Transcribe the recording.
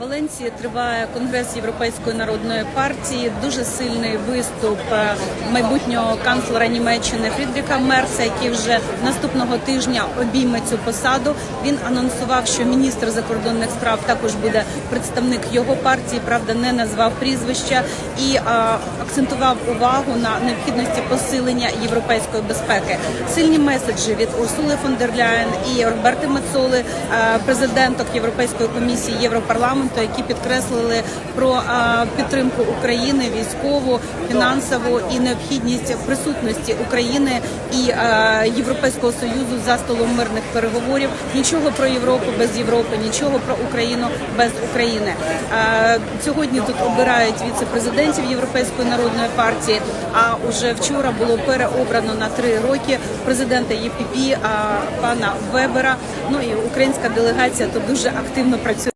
Валенції триває конгрес Європейської народної партії. Дуже сильний виступ е, майбутнього канцлера Німеччини Фрідріха Мерца, який вже наступного тижня обійме цю посаду. Він анонсував, що міністр закордонних справ також буде представник його партії. Правда, не назвав прізвища і е, акцентував увагу на необхідності посилення європейської безпеки. Сильні меседжі від Урсули фон дер Ляєн і Роберти Мецоли, е, президенток Європейської комісії Європарламенту, які підкреслили про підтримку України, військову, фінансову і необхідність присутності України і Європейського союзу за столом мирних переговорів. Нічого про Європу без Європи, нічого про Україну без України. Сьогодні тут обирають віце-президентів Європейської народної партії. А уже вчора було переобрано на три роки президента ЄПП пана Вебера. Ну і українська делегація тут дуже активно працює.